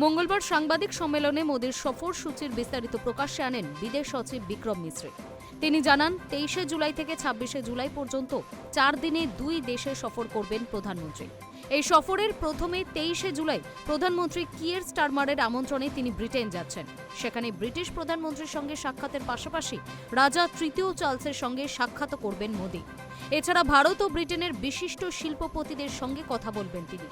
মঙ্গলবার সাংবাদিক সম্মেলনে মোদীর সফর সূচির বিস্তারিত প্রকাশ্যে আনেন বিদেশ সচিব বিক্রম মিশ্রি। তিনি জানান, তেইশে জুলাই থেকে ছাব্বিশে জুলাই পর্যন্ত চার দিনে দুই দেশে সফর করবেন প্রধানমন্ত্রী। এই সফরের প্রথমে তেইশে জুলাই প্রধানমন্ত্রী কিয়ের স্টারমারের আমন্ত্রণে তিনি ব্রিটেন যাচ্ছেন। সেখানে ব্রিটিশ প্রধানমন্ত্রীর সঙ্গে সাক্ষাতের পাশাপাশি রাজা তৃতীয় চার্লসের সঙ্গে সাক্ষাৎ করবেন মোদী। এছাড়া ভারত ও ব্রিটেনের বিশিষ্ট শিল্পপতিদের সঙ্গে কথা বলবেন তিনি।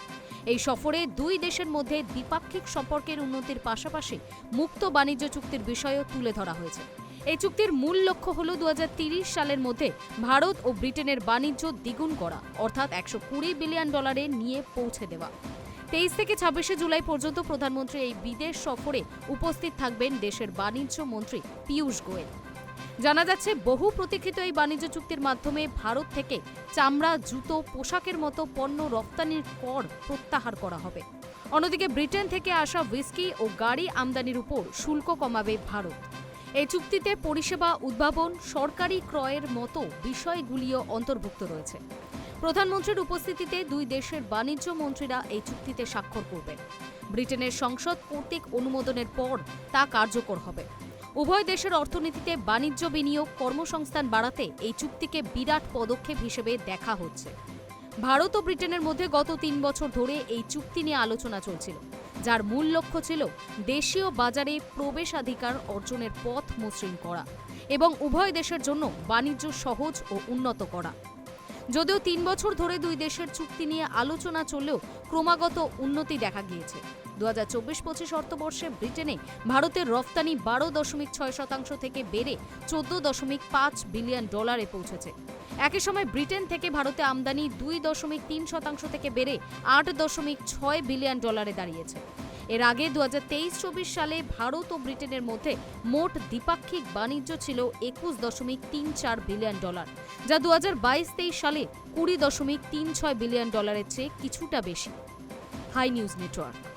এই সফরে দুই দেশের মধ্যে দ্বিপাক্ষিক সম্পর্কের উন্নতির পাশাপাশি মুক্ত বাণিজ্য চুক্তির বিষয়ও তুলে ধরা হয়েছে। এই চুক্তির মূল লক্ষ্য হল দু সালের মধ্যে ভারত ও ব্রিটেনের বাণিজ্য দ্বিগুণ করা, অর্থাৎ একশো কুড়ি বিলিয়ন ডলারে নিয়ে পৌঁছে দেওয়া। তেইশ থেকে ছাব্বিশে জুলাই পর্যন্ত প্রধানমন্ত্রী এই বিদেশ সফরে উপস্থিত থাকবেন দেশের বাণিজ্য মন্ত্রী পীয়ূষ গোয়েল। জানা যাচ্ছে, বহু প্রতীক্ষিত এই বাণিজ্য চুক্তির মাধ্যমে ভারত থেকে চামড়া, জুতো, পোশাকের মতো পণ্য রপ্তানির কর প্রত্যাহার করা হবে। অন্যদিকে ব্রিটেন থেকে আসা হুইস্কি ও গাড়ি আমদানির উপর শুল্ক কমাবে ভারত। এই চুক্তিতে পরিষেবা, উদ্ভাবন, সরকারি ক্রয়ের মতো বিষয়গুলিও অন্তর্ভুক্ত রয়েছে। প্রধানমন্ত্রীর উপস্থিতিতে দুই দেশের বাণিজ্য মন্ত্রীরা এই চুক্তিতে স্বাক্ষর করবেন। ব্রিটেনের সংসদ কর্তৃক অনুমোদনের পর তা কার্যকর হবে। উভয় দেশের অর্থনীতিতে বাণিজ্য বিনিয়োগ কর্মসংস্থান বাড়াতে এই চুক্তিকে বিরাট পদক্ষেপ হিসেবে দেখা হচ্ছে। ভারত ও ব্রিটেনের মধ্যে গত তিন বছর ধরে এই চুক্তি নিয়ে আলোচনা চলছিল। যার মূল লক্ষ্য ছিল দেশীয় বাজারে প্রবেশাধিকার অর্জনের পথ মসৃণ করা এবং উভয় দেশের জন্য বাণিজ্য সহজ ও উন্নত করা। যদিও তিন বছর ধরে দুই দেশের চুক্তি নিয়ে আলোচনা চললেও ক্রমাগত উন্নতি দেখা গিয়েছে। দু হাজার চব্বিশ পঁচিশ অর্থবর্ষে ব্রিটেনে ভারতের রফতানি বারো দশমিক ছয় শতাংশ থেকে বেড়ে চোদ্দ দশমিক পাঁচ বিলিয়ন ডলারে পৌঁছেছে। একই সময় ব্রিটেন থেকে ভারতে আমদানি দুই দশমিক তিন শতাংশ থেকে বেড়ে আট দশমিক ছয় বিলিয়ন ডলারে দাঁড়িয়েছে। এর আগে দু হাজার তেইশ চব্বিশ সালে ভারত ও ব্রিটেনের মধ্যে মোট দ্বিপাক্ষিক বাণিজ্য ছিল একুশ দশমিক তিন চার বিলিয়ন ডলার, যা দু হাজার বাইশ তেইশ সালে কুড়ি দশমিক তিন ছয় বিলিয়ন ডলারের চেয়ে কিছুটা বেশি। Hi news network.